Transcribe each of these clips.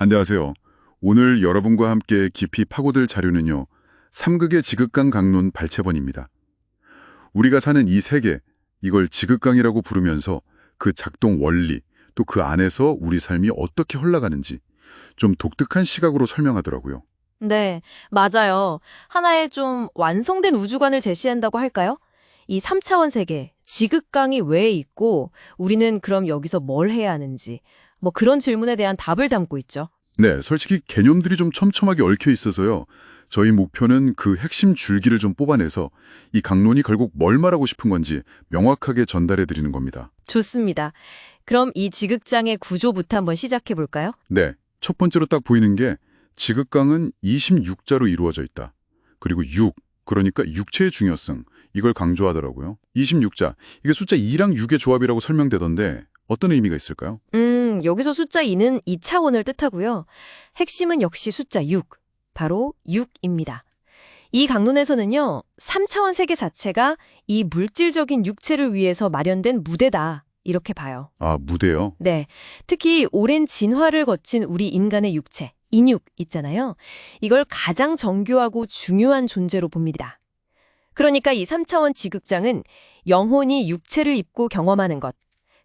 안녕하세요. 오늘 여러분과 함께 깊이 파고들 자료는요. 삼극의 지극강 강론 발췌본입니다. 우리가 사는 이 세계, 이걸 지극강이라고 부르면서 그 작동 원리, 또 그 안에서 우리 삶이 어떻게 흘러가는지 좀 독특한 시각으로 설명하더라고요. 네, 맞아요. 하나의 좀 완성된 우주관을 제시한다고 할까요? 이 3차원 세계, 지극강이 왜 있고, 우리는 그럼 여기서 뭘 해야 하는지, 뭐 그런 질문에 대한 답을 담고 있죠. 네, 솔직히 개념들이 좀 촘촘하게 얽혀 있어서요. 저희 목표는 그 핵심 줄기를 좀 뽑아내서 이 강론이 결국 뭘 말하고 싶은 건지 명확하게 전달해 드리는 겁니다. 좋습니다. 그럼 이 지극장의 구조부터 한번 시작해 볼까요? 네, 첫 번째로 딱 보이는 게 지극강은 26자로 이루어져 있다. 그리고 6, 그러니까 육체의 중요성, 이걸 강조하더라고요. 26자, 이게 숫자 2랑 6의 조합이라고 설명되던데 어떤 의미가 있을까요? 음, 여기서 숫자 2는 2차원을 뜻하고요. 핵심은 역시 숫자 6, 바로 6입니다. 이 강론에서는요, 3차원 세계 자체가 이 물질적인 육체를 위해서 마련된 무대다. 이렇게 봐요. 아, 무대요? 네. 특히 오랜 진화를 거친 우리 인간의 육체, 인육 있잖아요. 이걸 가장 정교하고 중요한 존재로 봅니다. 그러니까 이 3차원 지극장은 영혼이 육체를 입고 경험하는 것.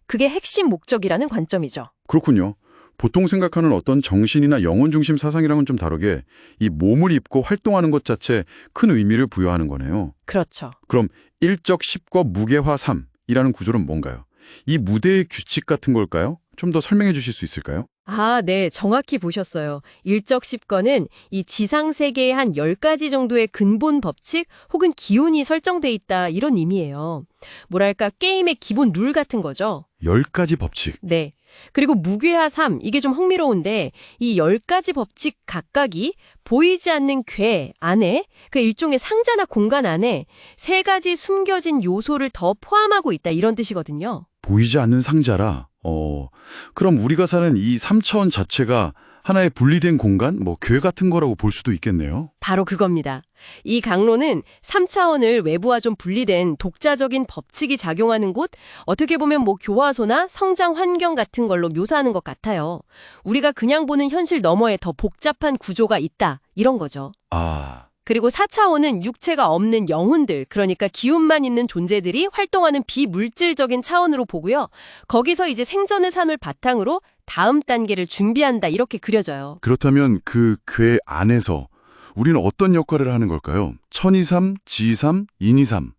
그게 핵심 목적이라는 관점이죠. 그렇군요. 보통 생각하는 어떤 정신이나 영혼 중심 사상이랑은 좀 다르게 이 몸을 입고 활동하는 것 자체에 큰 의미를 부여하는 거네요. 그렇죠. 그럼 일적 10과 무게화 3이라는 구조는 뭔가요? 이 무대의 규칙 같은 걸까요? 좀 더 설명해 주실 수 있을까요? 아, 네. 정확히 보셨어요. 일적 10권은 이 지상 세계의 한 10가지 정도의 근본 법칙 혹은 기운이 설정돼 있다 이런 의미예요. 뭐랄까 게임의 기본 룰 같은 거죠. 10가지 법칙. 네. 그리고 무괴하 3, 이게 좀 흥미로운데 이 10가지 법칙 각각이 보이지 않는 괴 안에 그 일종의 상자나 공간 안에 세 가지 숨겨진 요소를 더 포함하고 있다 이런 뜻이거든요. 보이지 않는 상자라. 어, 그럼 우리가 사는 이 3차원 자체가 하나의 분리된 공간, 뭐괴 같은 거라고 볼 수도 있겠네요. 바로 그겁니다. 이 강론은 3차원을 외부와 좀 분리된 독자적인 법칙이 작용하는 곳, 어떻게 보면 뭐 교화소나 성장 환경 같은 걸로 묘사하는 것 같아요. 우리가 그냥 보는 현실 너머에 더 복잡한 구조가 있다, 이런 거죠. 아, 그리고 4차원은 육체가 없는 영혼들, 그러니까 기운만 있는 존재들이 활동하는 비물질적인 차원으로 보고요. 거기서 이제 생전의 삶을 바탕으로 다음 단계를 준비한다, 이렇게 그려져요. 그렇다면 그 괴 안에서 우리는 어떤 역할을 하는 걸까요? 천이삼, 지삼, 인이삼.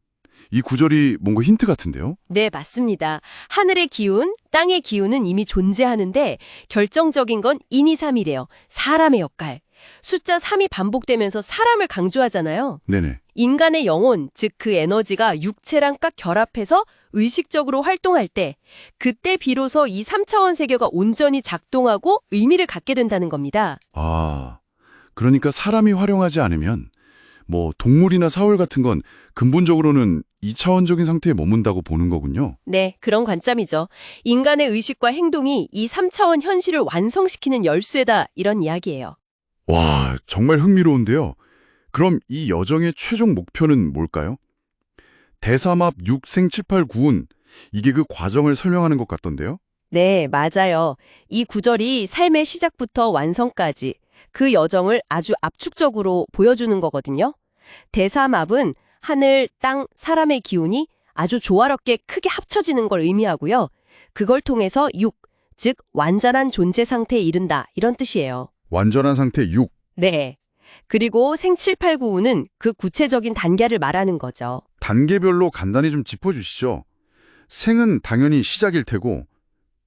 이 구절이 뭔가 힌트 같은데요? 네, 맞습니다. 하늘의 기운, 땅의 기운은 이미 존재하는데 결정적인 건 인이삼이래요. 사람의 역할. 숫자 3이 반복되면서 사람을 강조하잖아요. 네네. 인간의 영혼, 즉 그 에너지가 육체랑 딱 결합해서 의식적으로 활동할 때 그때 비로소 이 3차원 세계가 온전히 작동하고 의미를 갖게 된다는 겁니다. 아, 그러니까 사람이 활용하지 않으면 뭐 동물이나 사월 같은 건 근본적으로는 2차원적인 상태에 머문다고 보는 거군요. 네, 그런 관점이죠. 인간의 의식과 행동이 이 3차원 현실을 완성시키는 열쇠다 이런 이야기예요. 와, 정말 흥미로운데요. 그럼 이 여정의 최종 목표는 뭘까요? 대삼합 6생 7, 8, 9운 이게 그 과정을 설명하는 것 같던데요? 네, 맞아요. 이 구절이 삶의 시작부터 완성까지 그 여정을 아주 압축적으로 보여주는 거거든요. 대삼합은 하늘, 땅, 사람의 기운이 아주 조화롭게 크게 합쳐지는 걸 의미하고요. 그걸 통해서 육, 즉 완전한 존재 상태에 이른다 이런 뜻이에요. 완전한 상태 6. 네. 그리고 생 7, 8, 9, 5는 그 구체적인 단계를 말하는 거죠. 단계별로 간단히 좀 짚어주시죠. 생은 당연히 시작일 테고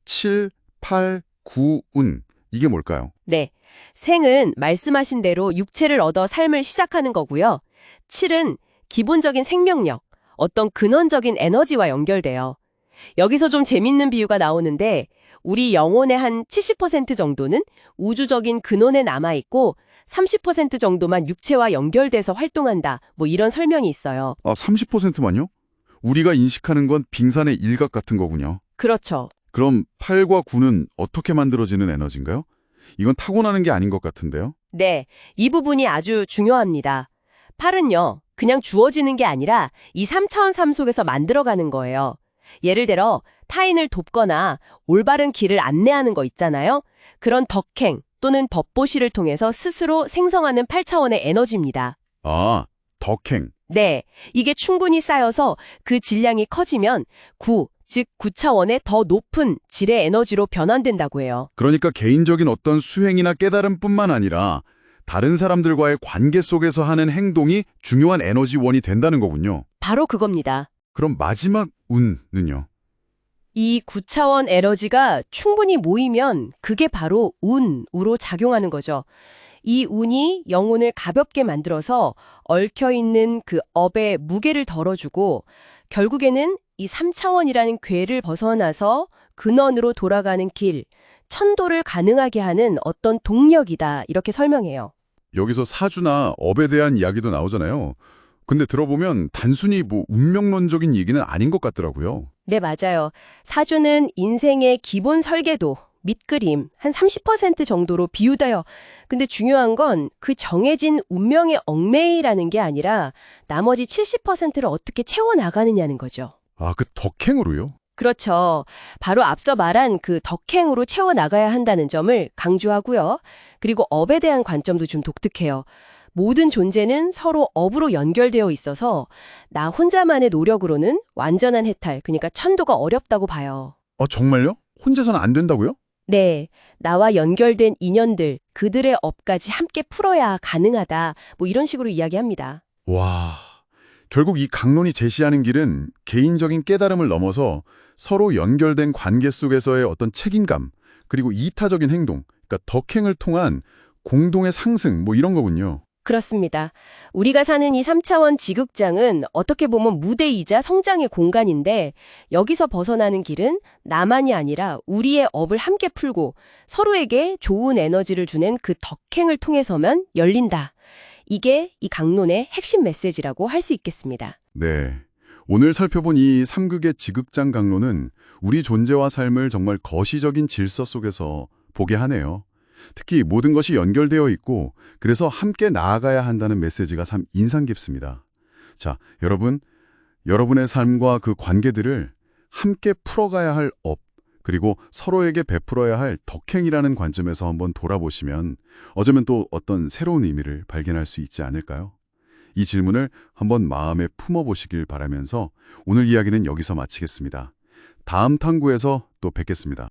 7, 8, 9운 이게 뭘까요? 네. 생은 말씀하신 대로 육체를 얻어 삶을 시작하는 거고요. 7은 기본적인 생명력, 어떤 근원적인 에너지와 연결돼요. 여기서 좀 재밌는 비유가 나오는데 우리 영혼의 한 70% 정도는 우주적인 근원에 남아있고 30% 정도만 육체와 연결돼서 활동한다. 뭐 이런 설명이 있어요. 아, 30%만요? 우리가 인식하는 건 빙산의 일각 같은 거군요. 그렇죠. 그럼 8과 9는 어떻게 만들어지는 에너지인가요? 이건 타고나는 게 아닌 것 같은데요? 네, 이 부분이 아주 중요합니다. 팔은요, 그냥 주어지는 게 아니라 이 3차원 삶 속에서 만들어가는 거예요. 예를 들어 타인을 돕거나 올바른 길을 안내하는 거 있잖아요. 그런 덕행, 또는 법보시를 통해서 스스로 생성하는 8차원의 에너지입니다. 아, 덕행. 네, 이게 충분히 쌓여서 그 질량이 커지면 9, 즉 9차원의 더 높은 질의 에너지로 변환된다고 해요. 그러니까 개인적인 어떤 수행이나 깨달음뿐만 아니라 다른 사람들과의 관계 속에서 하는 행동이 중요한 에너지원이 된다는 거군요. 바로 그겁니다. 그럼 마지막 운은요? 이 9차원 에너지가 충분히 모이면 그게 바로 운으로 작용하는 거죠. 이 운이 영혼을 가볍게 만들어서 얽혀있는 그 업의 무게를 덜어주고 결국에는 이 3차원이라는 궤를 벗어나서 근원으로 돌아가는 길, 천도를 가능하게 하는 어떤 동력이다 이렇게 설명해요. 여기서 사주나 업에 대한 이야기도 나오잖아요. 근데 들어보면 단순히 뭐 운명론적인 얘기는 아닌 것 같더라고요. 네, 맞아요. 사주는 인생의 기본 설계도, 밑그림 한 30% 정도로 비유돼요. 근데 중요한 건 그 정해진 운명의 얽매이라는 게 아니라 나머지 70%를 어떻게 채워나가느냐는 거죠. 아, 그 덕행으로요? 그렇죠. 바로 앞서 말한 그 덕행으로 채워나가야 한다는 점을 강조하고요. 그리고 업에 대한 관점도 좀 독특해요. 모든 존재는 서로 업으로 연결되어 있어서 나 혼자만의 노력으로는 완전한 해탈, 그러니까 천도가 어렵다고 봐요. 아, 정말요? 혼자서는 안 된다고요? 네, 나와 연결된 인연들, 그들의 업까지 함께 풀어야 가능하다. 뭐 이런 식으로 이야기합니다. 와, 결국 이 강론이 제시하는 길은 개인적인 깨달음을 넘어서 서로 연결된 관계 속에서의 어떤 책임감, 그리고 이타적인 행동, 그러니까 덕행을 통한 공동의 상승, 뭐 이런 거군요. 그렇습니다. 우리가 사는 이 3차원 지극장은 어떻게 보면 무대이자 성장의 공간인데 여기서 벗어나는 길은 나만이 아니라 우리의 업을 함께 풀고 서로에게 좋은 에너지를 주는 그 덕행을 통해서만 열린다. 이게 이 강론의 핵심 메시지라고 할 수 있겠습니다. 네. 오늘 살펴본 이 삼극의 지극장 강론은 우리 존재와 삶을 정말 거시적인 질서 속에서 보게 하네요. 특히 모든 것이 연결되어 있고 그래서 함께 나아가야 한다는 메시지가 참 인상 깊습니다. 자, 여러분, 여러분의 삶과 그 관계들을 함께 풀어가야 할 업, 그리고 서로에게 베풀어야 할 덕행이라는 관점에서 한번 돌아보시면 어쩌면 또 어떤 새로운 의미를 발견할 수 있지 않을까요? 이 질문을 한번 마음에 품어보시길 바라면서 오늘 이야기는 여기서 마치겠습니다. 다음 탐구에서 또 뵙겠습니다.